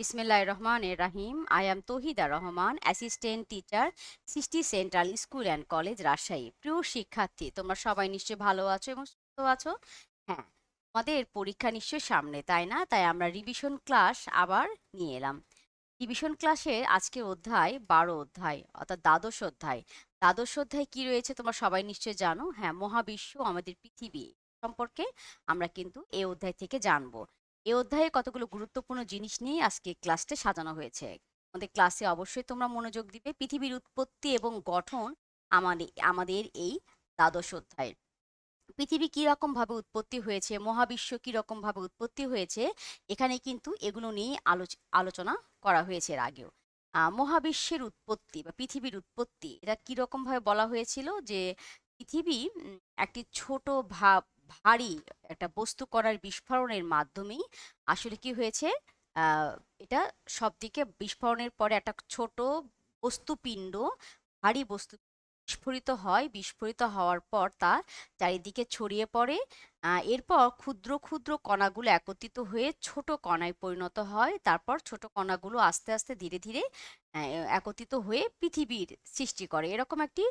বিসমিল্লাহির রহমানির রাহিম I am Tahida Rahman assistant teacher Srishti central school and college Rajshahi প্রিয় শিক্ষার্থী, তোমরা সবাই নিশ্চয়ই ভালো আছো এবং সুস্থ আছো? হ্যাঁ আমাদের পরীক্ষা নিশ্চয়ই সামনে, তাই না? তাই আমরা রিভিশন ক্লাস আবার নিয়ে এলাম। রিভিশন ক্লাসের আজকের অধ্যায়, বারো অধ্যায়, অর্থাৎ দ্বাদশ অধ্যায়। দ্বাদশ অধ্যায় কি রয়েছে তোমরা সবাই নিশ্চয়ই জানো? হ্যাঁ মহাবিশ্ব আমাদের পৃথিবী সম্পর্কে আমরা কিন্তু এই অধ্যায় থেকে জানব। এই অধ্যায়ে কতগুলো গুরুত্বপূর্ণ জিনিস নিয়ে আজকে ক্লাসটা সাজানো হয়েছে। আমাদের ক্লাসে অবশ্যই তোমরা মনোযোগ দিবে। পৃথিবীর উৎপত্তি এবং গঠন আমাদের আমাদের এই দ্বাদশ অধ্যায় পৃথিবী কি রকম ভাবে উৎপত্তি হয়েছে, মহাবিশ্ব কি রকম ভাবে উৎপত্তি হয়েছে, এখানে কিন্তু এগুলো নিয়ে আলোচ, আলোচনা করা হয়েছে এর আগেও। মহাবিশ্বের উৎপত্তি বা পৃথিবীর উৎপত্তি, এটা কি রকম ভাবে বলা হয়েছিল যে পৃথিবী একটি ছোট ভা ভারী একটা বস্তু কণার বিস্ফোরণের মাধ্যমেই আসলে কি হয়েছে? এটা সব দিকে বিস্ফোরণের পরে একটা ছোট বস্তুপিণ্ড, ভারী বস্তু বিস্ফোরিত হয়, বিস্ফোরিত হওয়ার পর তা চারিদিকে ছড়িয়ে পড়ে। এরপর ক্ষুদ্র ক্ষুদ্র কণাগুলো একত্রিত হয়ে ছোট কণায় পরিণত হয়। তারপর ছোট কণাগুলো আস্তে আস্তে ধীরে ধীরে একত্রিত হয়ে পৃথিবীর সৃষ্টি করে। এরকম একটি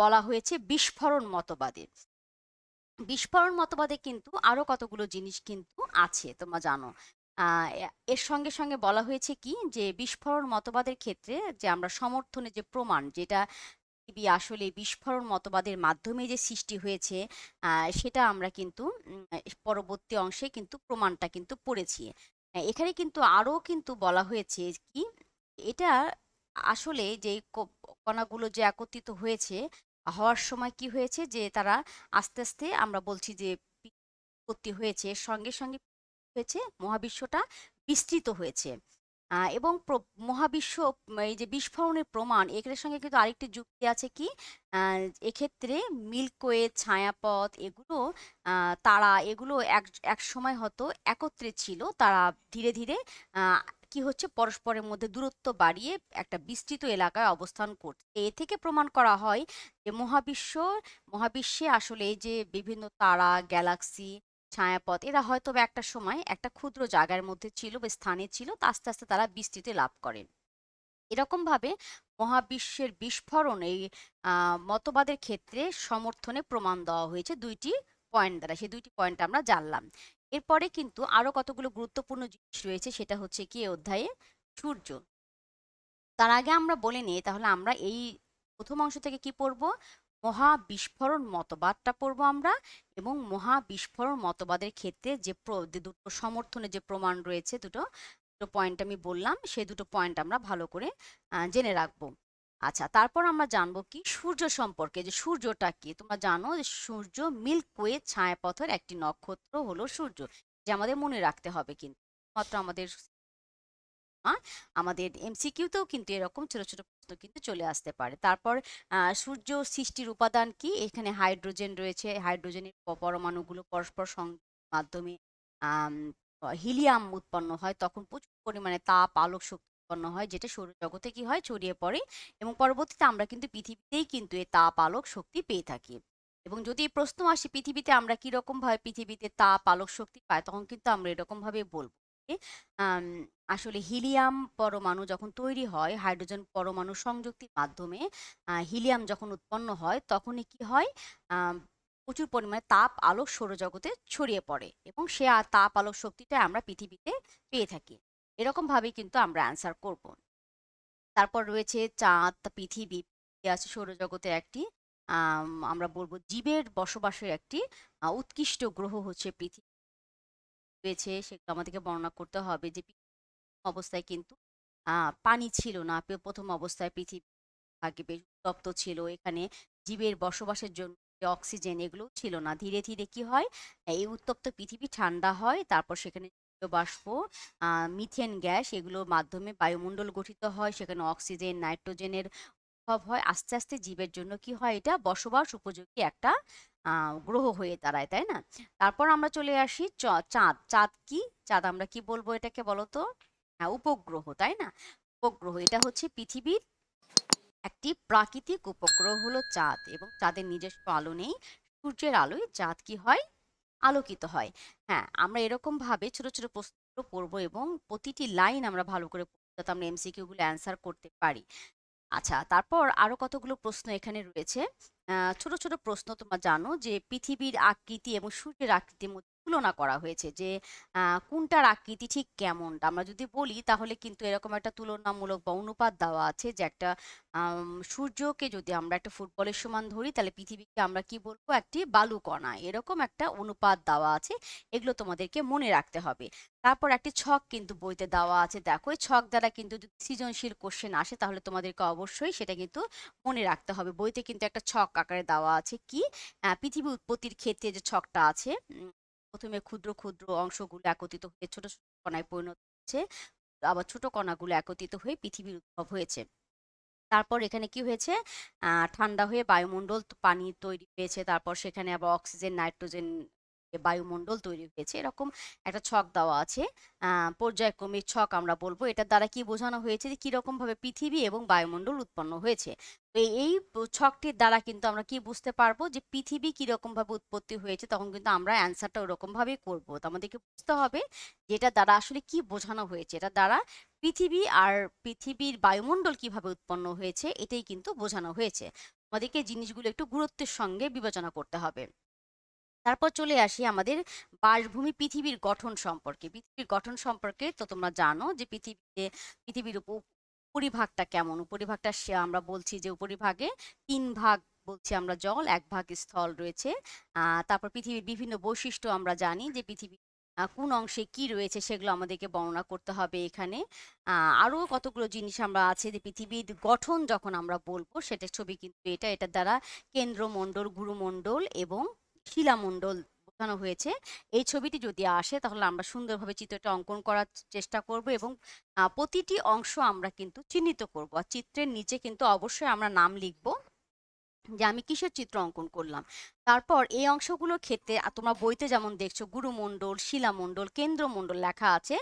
বলা হয়েছে বিস্ফোরণ মতবাদে। বিস্ফোরণ মতবাদে কিন্তু আরও কতগুলো জিনিস কিন্তু আছে, তোমরা জানো। এর সঙ্গে সঙ্গে বলা হয়েছে কি যে, বিস্ফোরণ মতবাদের ক্ষেত্রে যে আমরা সমর্থনে যে প্রমাণ, যেটা পৃথিবী আসলে বিস্ফোরণ মতবাদের মাধ্যমে যে সৃষ্টি হয়েছে সেটা আমরা কিন্তু পরবর্তী অংশে কিন্তু প্রমাণটা কিন্তু পড়েছি। এখানে কিন্তু আরও কিন্তু বলা হয়েছে কি, এটা আসলে যে কণাগুলো যে একত্রিত হয়েছে হওয়ার সময় কি হয়েছে যে তারা আস্তে আস্তে আমরা বলছি যে উৎপত্তি হয়েছে সঙ্গে সঙ্গে হয়েছে, মহাবিশ্বটা বিস্তৃত হয়েছে। এবং মহাবিশ্ব এই যে বিস্ফোরণের প্রমাণ এগুলোর সঙ্গে কিন্তু আরেকটি যুক্তি আছে কি? এক্ষেত্রে মিল্কওয়ে, ছায়াপথ এগুলো তারা এগুলো এক এক সময় হয়তো একত্রে ছিল, তারা ধীরে ধীরে কি হচ্ছে? পরস্পরের মধ্যে দূরত্ব বাড়িয়ে একটা বিস্তৃত এলাকায় অবস্থান করছে। এ থেকে প্রমাণ করা হয় যে মহাবিশ্ব, মহাবিশ্বে আসলে যে বিভিন্ন তারা, গ্যালাক্সি, ছায়াপথ, এরা হয়তো একটা সময় একটা ক্ষুদ্র জায়গার মধ্যে ছিল বা স্থানে ছিল, তা আস্তে আস্তে তারা বিস্তৃতি লাভ করেন এরকম ভাবে মহাবিশ্বের বিস্ফোরণ এই মতবাদের ক্ষেত্রে সমর্থনে প্রমাণ দেওয়া হয়েছে দুইটি পয়েন্ট দ্বারা। সেই দুইটি পয়েন্ট আমরা জানলাম। এরপরে কিন্তু আরও কতগুলো গুরুত্বপূর্ণ জিনিস রয়েছে সেটা হচ্ছে কি অধ্যায়ে সূর্য। তার আগে আমরা বলে নিই, তাহলে আমরা এই প্রথম অংশ থেকে কি পড়ব? মহা বিস্ফোরণ মতবাদটা পড়ব আমরা এবং মহা বিস্ফোরণ মতবাদের ক্ষেত্রে যে দুটো সমর্থনে যে প্রমাণ রয়েছে, দুটো দুটো পয়েন্ট আমি বললাম সেই দুটো পয়েন্ট আমরা ভালো করে জেনে রাখব। আচ্ছা তারপর আমরা জানব কি? সূর্য সম্পর্কে যে সূর্যটা কি? তোমরা জানো সূর্য মিল্কওয়ে ছায়াপথের একটি নক্ষত্র হলো সূর্য, যে আমাদের মনে রাখতে হবে কিন্তু। মাত্র আমাদের আমাদের এমসিকিউতেও কিন্তু এরকম ছোট ছোট প্রশ্ন কিন্তু চলে আসতে পারে। তারপর সূর্য সৃষ্টির উপাদান কি? এখানে হাইড্রোজেন রয়েছে, হাইড্রোজেনের পরমাণুগুলো পরস্পর মাধ্যমে হিলিয়াম উৎপন্ন হয়, তখন প্রচুর পরিমাণে তাপ আলোক শক্তি উৎপন্ন হয়, যেটা সৌরজগতে কি হয়? ছড়িয়ে পড়ে এবং পরবর্তীতে আমরা কিন্তু পৃথিবীতেই কিন্তু এই তাপ আলোক শক্তি পেয়ে থাকি। এবং যদি এই প্রশ্ন আসে পৃথিবীতে আমরা কি রকম ভাবে পৃথিবীতে তাপ আলোক শক্তি পাই, তখন কিন্তু আমরা এরকম ভাবে বলব আসলে হিলিয়াম পরমাণু যখন তৈরি হয়, হাইড্রোজেন পরমাণু সংযুক্তির মাধ্যমে হিলিয়াম যখন উৎপন্ন হয়, তখনই কি হয়? প্রচুর পরিমাণে তাপ আলোক সৌরজগতে ছড়িয়ে পড়ে এবং সে তাপ আলোক শক্তিটা আমরা পৃথিবীতে পেয়ে থাকি। এরকম ভাবেই কিন্তু আমরা অ্যান্সার করব। তারপর রয়েছে চাঁদ, পৃথিবী আছে সৌরজগতের একটি আমরা বলব জীবের বসবাসের একটি উৎকৃষ্ট গ্রহ হচ্ছে পৃথিবী। রয়েছে, সেগুলো আমাদেরকে বর্ণনা করতে হবে যে অবস্থায় কিন্তু পানি ছিল না। প্রথম অবস্থায় পৃথিবী ভাগে বেশ উত্তপ্ত ছিল। এখানে জীবের বসবাসের জন্য অক্সিজেন এগুলো ছিল না। ধীরে ধীরে কি হয়? এই উত্তপ্ত পৃথিবী ঠান্ডা হয়, তারপর সেখানে বাষ্প মিথেন গ্যাস এগুলোর মাধ্যমে বায়ুমণ্ডল গঠিত হয়। সেখানে অক্সিজেন নাইট্রোজেনের উদ্ভব হয়। আস্তে আস্তে জীবের জন্য কি হয় এটা? বসবাস উপযোগী একটা গ্রহ হয়ে দাঁড়ায়, তাই না? তারপর আমরা চলে আসি চাঁদ। চাঁদ কি? চাঁদ আমরা কি বলব এটাকে বলো তো হ্যাঁ উপগ্রহ, তাই না? উপগ্রহ, এটা হচ্ছে পৃথিবীর একটি প্রাকৃতিক উপগ্রহ হলো চাঁদ। এবং চাঁদের নিজস্ব আলো নেই। সূর্যের আলোয় চাঁদ কি হয়? আলোকিত হয়। হ্যাঁ আমরা এরকম ভাবে ছোট ছোট প্রশ্ন পড়ব এবং প্রতিটি লাইন আমরা ভালো করে যাতে আমরা এমসিকিউ গুলো অ্যান্সার করতে পারি। আচ্ছা তারপর আরও কতগুলো প্রশ্ন এখানে রয়েছে? ছোট ছোট প্রশ্ন তোমরা জানো যে পৃথিবীর আকৃতি এবং সূর্যের আকৃতির মধ্যে তুলনা করা হয়েছে যে কোনটার আকৃতি ঠিক কেমন আমরা যদি বলি, তাহলে কিন্তু এরকম একটা তুলনামূলক বা অনুপাত দেওয়া আছে যে একটা সূর্যকে যদি আমরা একটা ফুটবলের সমান ধরি, তাহলে পৃথিবীকে আমরা কি বলব? একটি বালুকণা। এরকম একটা অনুপাত দেওয়া আছে। এগুলো তোমাদেরকে মনে রাখতে হবে। তারপর একটি ছক কিন্তু বইতে দেওয়া আছে। দেখো, এই ছক দ্বারা কিন্তু যদি সৃজনশীল কোশ্চেন আসে, তাহলে তোমাদেরকে অবশ্যই সেটা কিন্তু মনে রাখতে হবে। বইতে কিন্তু একটা ছক আকারে দেওয়া আছে। কি? পৃথিবী উৎপত্তির ক্ষেত্রে যে ছকটা আছে প্রথমে ক্ষুদ্র ক্ষুদ্র অংশগুলো একত্রিত হয়ে ছোট ছোট কণায় পরিণত হচ্ছে। আবার ছোট কণাগুলো একত্রিত হয়ে পৃথিবীর উদ্ভব হয়েছে। তারপর এখানে কি হয়েছে? ঠান্ডা হয়ে বায়ুমণ্ডল পানি তৈরি হয়েছে। তারপর সেখানে আবার অক্সিজেন নাইট্রোজেন বায়ুমণ্ডল তৈরি হয়েছে, এরকম একটা ছক দেওয়া আছে। পর্যায়ক্রমিক ছক আমরা বলব। এটার দ্বারা কি বোঝানো হয়েছে যে কীরকম ভাবে পৃথিবী এবং বায়ুমণ্ডল উৎপন্ন হয়েছে? এই ছকটির দ্বারা কিন্তু আমরা কি বুঝতে পারব যে পৃথিবী কীরকম ভাবে উৎপত্তি হয়েছে, তখন কিন্তু আমরা অ্যান্সারটা ওরকম ভাবেই করব। তো আমাদেরকে বুঝতে হবে যে এটা দ্বারা আসলে কি বোঝানো হয়েছে। এটা দ্বারা পৃথিবী আর পৃথিবীর বায়ুমণ্ডল কীভাবে উৎপন্ন হয়েছে, এটাই কিন্তু বোঝানো হয়েছে। আমাদেরকে জিনিসগুলো একটু গুরুত্বের সঙ্গে বিবেচনা করতে হবে। তারপর চলে আসি আমাদের বাসভূমি পৃথিবীর গঠন সম্পর্কে। পৃথিবীর গঠন সম্পর্কে তো তোমরা জানো যে পৃথিবীতে, পৃথিবীর উপ- উপরিভাগটা কেমন? উপরিভাগটা আমরা বলছি যে উপরিভাগে তিন ভাগ বলছি আমরা জল, এক ভাগ স্থল রয়েছে। তারপর পৃথিবীর বিভিন্ন বৈশিষ্ট্য আমরা জানি যে পৃথিবী কোন অংশে কি রয়েছে সেগুলো আমাদেরকে বর্ণনা করতে হবে এখানে। আরও কতগুলো জিনিস আমরা আছে যে পৃথিবীর গঠন যখন আমরা বলব সেটা ছবি কিন্তু এটা, এটার দ্বারা কেন্দ্রমণ্ডল, গুরুমণ্ডল এবং শিলামণ্ডল বোঝানো হয়েছে। এই ছবিটি যদি আসে, তাহলে আমরা সুন্দরভাবে চিত্রটা অঙ্কন করার চেষ্টা করব এবং প্রতিটি অংশ আমরা কিন্তু চিহ্নিত করব। আর চিত্রের নিচে কিন্তু অবশ্যই আমরা নাম লিখব। যে আমি কিসের চিত্র অঙ্কন করলাম? তারপর এই অংশগুলোর ক্ষেত্রে তোমরা বইতে যেমন দেখছ গুরুমণ্ডল, শিলামণ্ডল, কেন্দ্রমণ্ডল লেখা আছে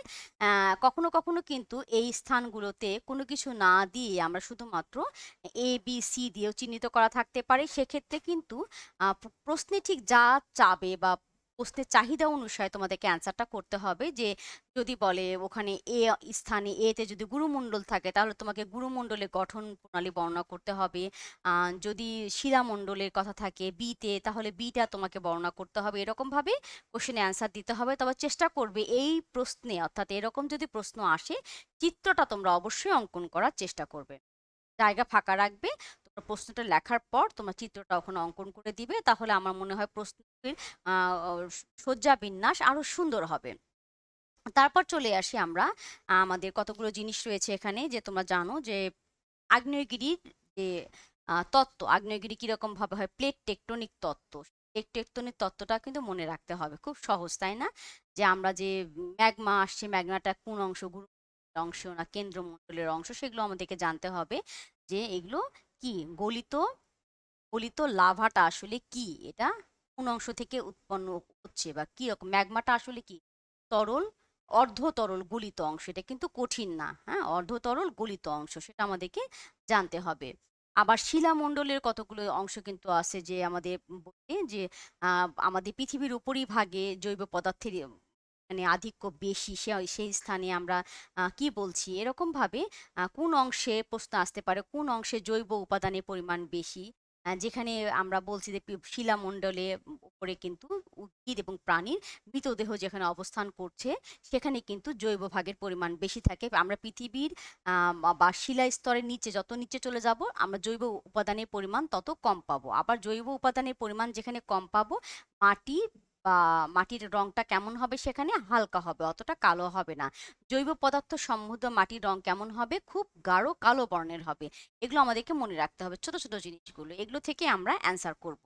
কখনো কখনো কিন্তু এই স্থানগুলোতে কোনো কিছু না দিয়ে আমরা শুধুমাত্র এ, বি, সি দিয়েও চিহ্নিত করা থাকতে পারে। সেক্ষেত্রে কিন্তু প্রশ্নে ঠিক যা চাবে বা প্রশ্নের চাহিদা অনুসারে তোমাদেরকে অ্যান্সারটা করতে হবে যে, যদি বলে ওখানে এ স্থানে এতে যদি গুরুমণ্ডল থাকে, তাহলে তোমাকে গুরুমণ্ডলের গঠন প্রণালী বর্ণনা করতে হবে। যদি শিলামণ্ডলের কথা থাকে বিতে তাহলে বিটা তোমাকে বর্ণনা করতে হবে। এরকমভাবে কোশ্চেনে অ্যান্সার দিতে হবে। তবে চেষ্টা করবে এই প্রশ্নে, অর্থাৎ এরকম যদি প্রশ্ন আসে, চিত্রটা তোমরা অবশ্যই অঙ্কন করার চেষ্টা করবে। জায়গা ফাঁকা রাখবে। প্রশ্নটা লেখার পর তোমার চিত্রটা ওখানে অঙ্কন করে দিবে, তাহলে আমার মনে হয় প্রশ্নটির সজ্জা বিন্যাস আরও সুন্দর হবে। তারপর চলে আসি আমরা আমাদের কতগুলো জিনিস রয়েছে এখানে যে তোমরা জানো যে আগ্নেয়গিরির যে তত্ত্ব, আগ্নেয়গিরি কীরকম ভাবে হয়? প্লেট টেকটনিক তত্ত্ব। প্লেট টেকটনিক তত্ত্বটা কিন্তু মনে রাখতে হবে, খুব সহজ, তাই না? যে আমরা যে ম্যাগমা আসছে, ম্যাগমাটা কোন অংশ গুরু অংশ না কেন্দ্রমণ্ডলের অংশ, সেগুলো আমাদেরকে জানতে হবে যে এগুলো কি? গলিত? গলিত লাভাটা আসলে কি? এটা কোন অংশ থেকে উৎপন্ন হচ্ছে বা কি রকম? ম্যাগমাটা আসলে কি? তরল অর্ধ তরল গলিত অংশ। এটা কিন্তু কঠিন না হ্যাঁ? অর্ধ তরল গলিত অংশ, সেটা আমাদেরকে জানতে হবে। আবার শিলামণ্ডলের কতগুলো অংশ কিন্তু আছে যে আমাদের যে আমাদের পৃথিবীর উপরিভাগে জৈব পদার্থের মানে আধিক্য বেশি, সে, সেই স্থানে আমরা কি বলছি? এরকম ভাবে কোন অংশে প্রশ্ন আসতে পারে? কোন অংশে জৈব উপাদানের পরিমাণ বেশি? যেখানে আমরা বলছি যে শিলামণ্ডলে উপরে কিন্তু উদ্ভিদ এবং প্রাণীর মৃতদেহ যেখানে অবস্থান করছে, সেখানে কিন্তু জৈব ভাগের পরিমাণ বেশি থাকে। আমরা পৃথিবীর বা- শিলা স্তরের নিচে যত নিচে চলে যাব, আমরা জৈব উপাদানের পরিমাণ তত কম পাবো। আবার জৈব উপাদানের পরিমাণ যেখানে কম পাবো, মাটি মাটির রংটা কেমন হবে সেখানে হালকা হবে, অতটা কালো হবে না। জৈব পদার্থ সমৃদ্ধ মাটির রং কেমন হবে? খুব গাঢ় কালো বর্ণের হবে। এগুলো আমাদেরকে মনে রাখতে হবে, ছোট ছোট জিনিসগুলো। এগুলো থেকে আমরা অ্যান্সার করব।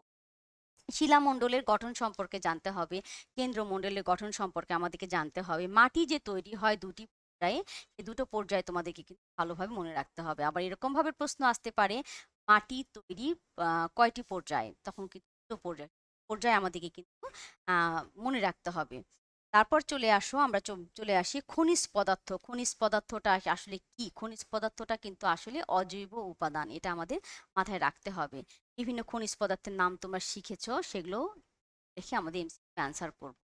শিলামণ্ডলের গঠন সম্পর্কে জানতে হবে, কেন্দ্রমণ্ডলের গঠন সম্পর্কে আমাদেরকে জানতে হবে। মাটি যে তৈরি হয় দুটি পর্যায়ে এই দুটো পর্যায়ে তোমাদেরকে কিন্তু ভালোভাবে মনে রাখতে হবে। আবার এরকমভাবে প্রশ্ন আসতে পারে, মাটি তৈরি কয়টি পর্যায়ে? তখন কিন্তু পর্যায়ে পর্যায়ে আমাদেরকে কিন্তু মনে রাখতে হবে। তারপর চলে আসো, আমরা চলে আসি খনিজ পদার্থ। খনিজ পদার্থটা আসলে কি? খনিজ পদার্থটা কিন্তু আসলে অজৈব উপাদান, এটা আমাদের মাথায় রাখতে হবে। বিভিন্ন খনিজ পদার্থের নাম তোমরা শিখেছো, সেগুলো দেখে আমাদের অ্যান্সার করব।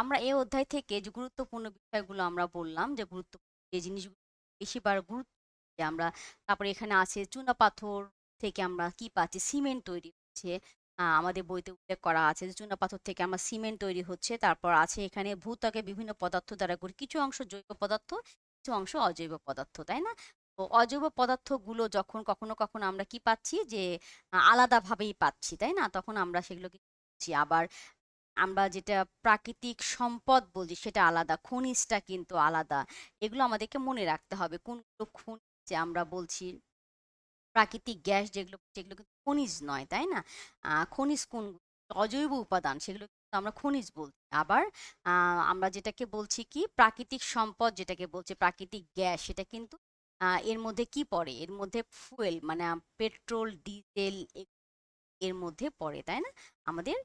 আমরা এই অধ্যায় থেকে যে গুরুত্বপূর্ণ বিষয়গুলো আমরা বললাম, যে গুরুত্বপূর্ণ যে জিনিসগুলো বেশিবার গুরুত্ব আমরা, তারপরে এখানে আছে চুনা পাথর থেকে আমরা কি পাচ্ছি? সিমেন্ট তৈরি হচ্ছে আমাদের বইতে উল্লেখ করা আছে যে চুনাপাথর থেকে আমরা সিমেন্ট তৈরি হচ্ছে। তারপর আছে এখানে ভূত্বকে বিভিন্ন পদার্থ দ্বারা গঠিত। কিছু অংশ জৈব পদার্থ, কিছু অংশ অজৈব পদার্থ, তাই না? তো অজৈব পদার্থগুলো যখন কখনো কখনো আমরা কি পাচ্ছি? যে আলাদাভাবেই পাচ্ছি, তাই না? তখন আমরা সেগুলোকে আবার আমরা যেটা প্রাকৃতিক সম্পদ বলছি সেটা আলাদা। খনিজটা কিন্তু আলাদা। এগুলো আমাদেরকে মনে রাখতে হবে। কোনগুলো খনিজ আমরা বলছি প্রাকৃতিক গ্যাস যেগুলো যেগুলো কিন্তু খনিজ নয়, তাই না? খনিজ কোন অজৈব উপাদান সেগুলো কিন্তু আমরা খনিজ বলছি। আবার আমরা যেটাকে বলছি কি? প্রাকৃতিক সম্পদ যেটাকে বলছি, প্রাকৃতিক গ্যাস, সেটা কিন্তু এর মধ্যে কি পড়ে? এর মধ্যে ফুয়েল মানে পেট্রোল, ডিজেল এর মধ্যে পড়ে, তাই না? আমাদের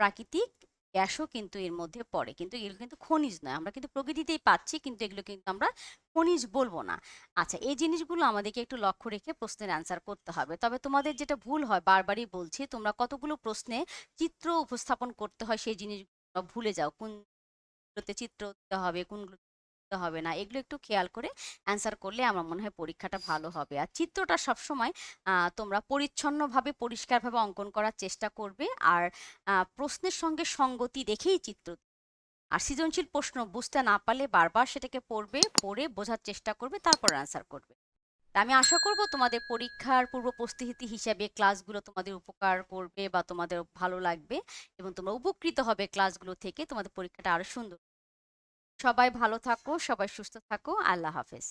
প্রাকৃতিক গ্যাসও কিন্তু এর মধ্যে পড়ে। কিন্তু এগুলো কিন্তু খনিজ নয়। আমরা কিন্তু প্রকৃতিতেই পাচ্ছি, কিন্তু এগুলো কিন্তু আমরা খনিজ বলব না। আচ্ছা এই জিনিসগুলো আমাদেরকে একটু লক্ষ্য রেখে প্রশ্নের অ্যান্সার করতে হবে। তবে তোমাদের যেটা ভুল হয়, বারবারই বলছি, তোমরা কতগুলো প্রশ্নে চিত্র উপস্থাপন করতে হয় সেই জিনিসগুলো ভুলে যাও। কোনগুলোতে চিত্র দিতে হবে, কোনগুলো দিতে হবে না। এগুলো একটু খেয়াল করে অ্যান্সার করলে আমার মনে হয় পরীক্ষাটা ভালো হবে। আর চিত্রটা সবসময় তোমরা পরিচ্ছন্নভাবে, পরিষ্কারভাবে অঙ্কন করার চেষ্টা করবে। আর প্রশ্নের সঙ্গে সঙ্গতি দেখেই চিত্র আর সৃজনশীল প্রশ্ন বুঝতে না পারলে বারবার সেটাকে পড়বে, পড়ে বোঝার চেষ্টা করবে, তারপর অ্যান্সার করবে। আমি আশা করব তোমাদের পরীক্ষার পূর্ব প্রস্তুতি হিসাবে ক্লাসগুলো তোমাদের উপকার করবে বা তোমাদের ভালো লাগবে এবং তোমরা উপকৃত হবে ক্লাসগুলো থেকে। তোমাদের পরীক্ষাটা আরও সুন্দর সবাই ভালো থাকো সবাই সুস্থ থাকো আল্লাহ হাফেজ।